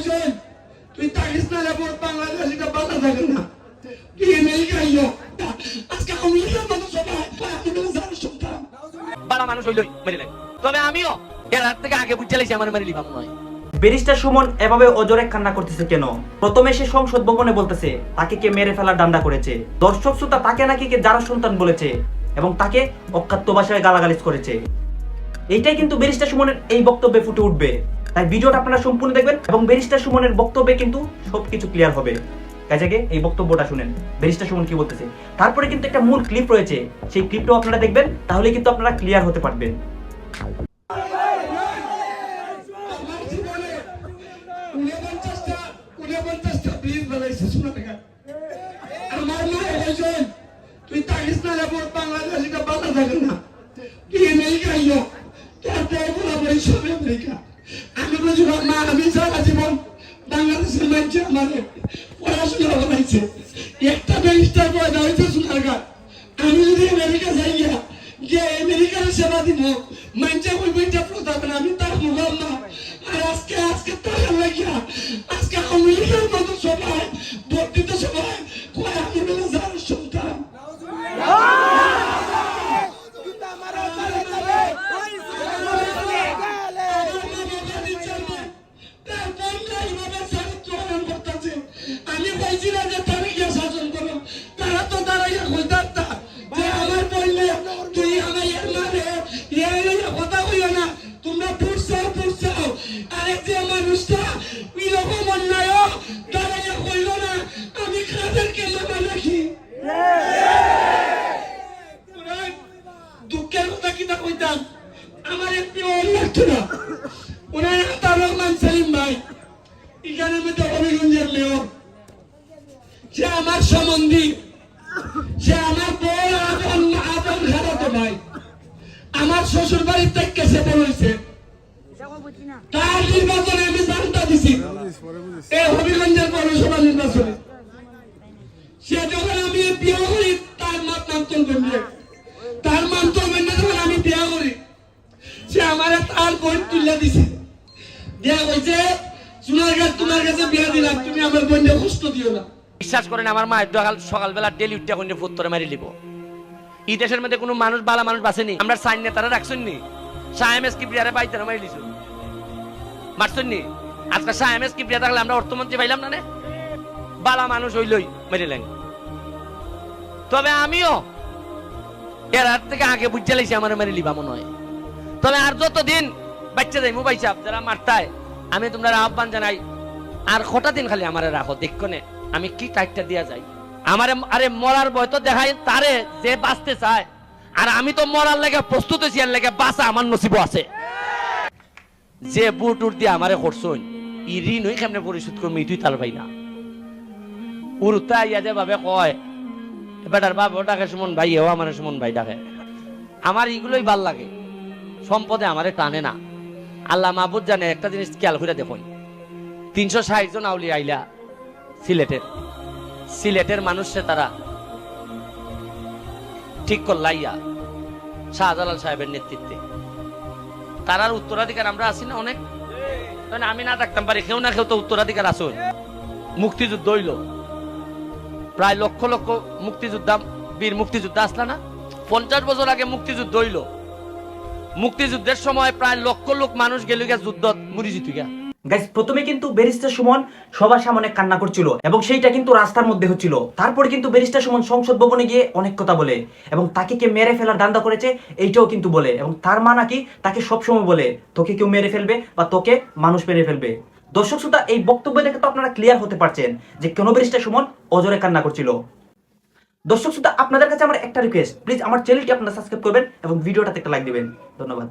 কইছেন তুই বাংলাদেশ এটা বাধা থাকে না। তুই আমেরিকা ইয়ো আজকে আমেরিকার মতো সবাই বাড়া মানুষ হইলই মেরে লাগে তবে আমিও এর হাত থেকে আগে বুঝতে লাগছি আমার মারি লিবাম নয় ব্যারিস্টার সুমন এভাবে অজরে কান্না করতেছে কেন? প্রথমে সে সংসদ ভবনে বলতেছে তাকে কে মেরে ফেলার ডান্ডা করেছে? দর্শক শ্রোতা তাকে নাকি কে যারা সন্তান বলেছে এবং তাকে অকাত্য ভাষায় গালাগালিজ করেছে। এইটাই কিন্তু ব্যারিস্টার সুমনের এই বক্তব্যে ফুটে উঠবে। তাই ভিডিওটা আপনারা সম্পূর্ণ দেখবেন এবং ব্যারিস্টার সুমনের বক্তব্যে কিন্তু সবকিছু ক্লিয়ার হবে কাজে এই বক্তব্যটা শুনেন ব্যারিস্টার সুমন কি বলতেছে তারপরে কিন্তু একটা মূল ক্লিপ রয়েছে সেই ক্লিপটাও আপনারা দেখবেন তাহলে কিন্তু আপনারা ক্লিয়ার হতে পারবেন বাংলাদেশ ইয়ো আমি বলছি মা আমি সারা জীবন বাংলাদেশের মাইছে আমারে পড়াশোনা বানাইছে একটা ব্যারিস্টার পয়দা হয়েছে সোনার আমি যদি আমেরিকা যাই যে আমেরিকার সেবা দিব মানছে ওই বইটা প্রতাপ আমি তার মোবাইল না আর আজকে আজকে তার লাগিয়া, আজকে আমেরিকার মতো আমি না যে তুমি কে শাসন করো। তারা তো দাঁড়াইয়া কইতাম তা যে আমার বললে তুই আমার এর মানে কথা কইও না, তোমরা পুষছাও পুষছাও আরেক যে মানুষটা এরকম অন্যায় দাঁড়াইয়া কইল না, আমি খাদের কেমন নাকি? দুঃখের কথা কিনা কইতাম? আমার একটি লাগতো না ওনার তার রহমান সেলিম ভাই। এখানে মধ্যে হবিগঞ্জের মেয়র। সে আমার সম্বন্ধী সে আমার বড় আপন ভাই আমার শ্বশুর বাড়ির থেকে সে বলেছে তার নির্বাচনে আমি জানতা দিছি এই হবিগঞ্জের পৌরসভা নির্বাচনে। সে যখন আমি বিয়ে করি, তার মাত নামতন করবে তার মান্তন মেনে যখন আমি বিয়ে করি, সে আমার তার বই তুলে দিছে। দিয়া কইছে সোনার গাছ তোমার কাছে বিয়ে দিলাম, তুমি আমার বোনকে কষ্ট দিও না। বিশ্বাস করেন আমার মা সকাল সকালবেলা ডেলি উঠতে কোন ফুত্তরে মারি লিব এই দেশের মধ্যে কোনো মানুষ, বালা মানুষ বাসেনি আমরা সাইন নেতারা রাখছেন নি। সাহেমেস কি প্রিয়ারে বাইতে মারি লিছু মারছেন নি? আজকে সাহেমেস কি প্রিয়া থাকলে আমরা অর্থমন্ত্রী পাইলাম না বালা মানুষ হইলই মেরিলেন তবে আমিও এর হাত থেকে আগে বুঝতে লাইছি আমার মারি লিবা মনে হয়। তবে আর যতদিন বাচ্চা যাই মোবাইল চাপ যারা মারতায়, আমি তোমরা আহ্বান জানাই, আর কটা দিন খালি আমারে রাখো দেখনে আমি কি টাইটটা দিয়া যাই? আমারে আরে মরার ভয় তো দেখাই তারে যে বাঁচতে চায়। আর আমি তো মরার লেগে প্রস্তুত হয়েছি, এর লেগে বাঁচা আমার নসিব আছে। যে বুট উট দিয়ে আমারে করছই ই ঋণ হই কেমনে পরিশোধ করব তুই তার ভাই না। উরুতা ইয়া যে ভাবে কয় বেটার বাপ ও ডাকে সুমন ভাই, এও আমার সুমন ভাই ডাকে। আমার এগুলোই ভালো লাগে। সম্পদে আমারে টানে না। আল্লাহ মাহবুদ জানে, একটা জিনিস খেয়াল করে দেখুন। তিনশো ষাট জন আউলি আইলা সিলেটের। সিলেটের মানুষে তারা ঠিক করলাইয়া শাহজালাল সাহেবের নেতৃত্বে। তারার উত্তরাধিকার আমরা আছি না অনেক? আমি না থাকতাম পারি, কেউ না কেউ তো উত্তরাধিকার আসুন মুক্তিযুদ্ধ হইল। প্রায় লক্ষ লক্ষ মুক্তিযোদ্ধা, বীর মুক্তিযোদ্ধা আসলা না? পঞ্চাশ বছর আগে মুক্তিযুদ্ধ হইল। মুক্তিযুদ্ধের সময় প্রায় লক্ষ লোক মানুষ গেল যুদ্ধ মুড়ি জিতু গিয়া গাইস প্রথমে কিন্তু ব্যারিস্টার সুমন সবার সামনে কান্না করছিল এবং সেইটা কিন্তু রাস্তার মধ্যে হচ্ছিল। তারপরে কিন্তু ব্যারিস্টার সুমন সংসদ ভবনে গিয়ে অনেক কথা বলে এবং তাকে কে মেরে ফেলার দান্দা করেছে, এইটাও কিন্তু বলে এবং তার মা নাকি তাকে সবসময় বলে, তোকে কেউ মেরে ফেলবে বা তোকে মানুষ মেরে ফেলবে। দর্শক শ্রোতা, এই বক্তব্য দেখে তো আপনারা ক্লিয়ার হতে পারছেন যে কেন ব্যারিস্টার সুমন অজরে কান্না করছিল। দর্শক শ্রোতা, আপনাদের কাছে আমার একটা রিকোয়েস্ট প্লিজ আমার চ্যানেলটি আপনারা সাবস্ক্রাইব করবেন এবং ভিডিওটাতে একটা লাইক দিবেন। ধন্যবাদ।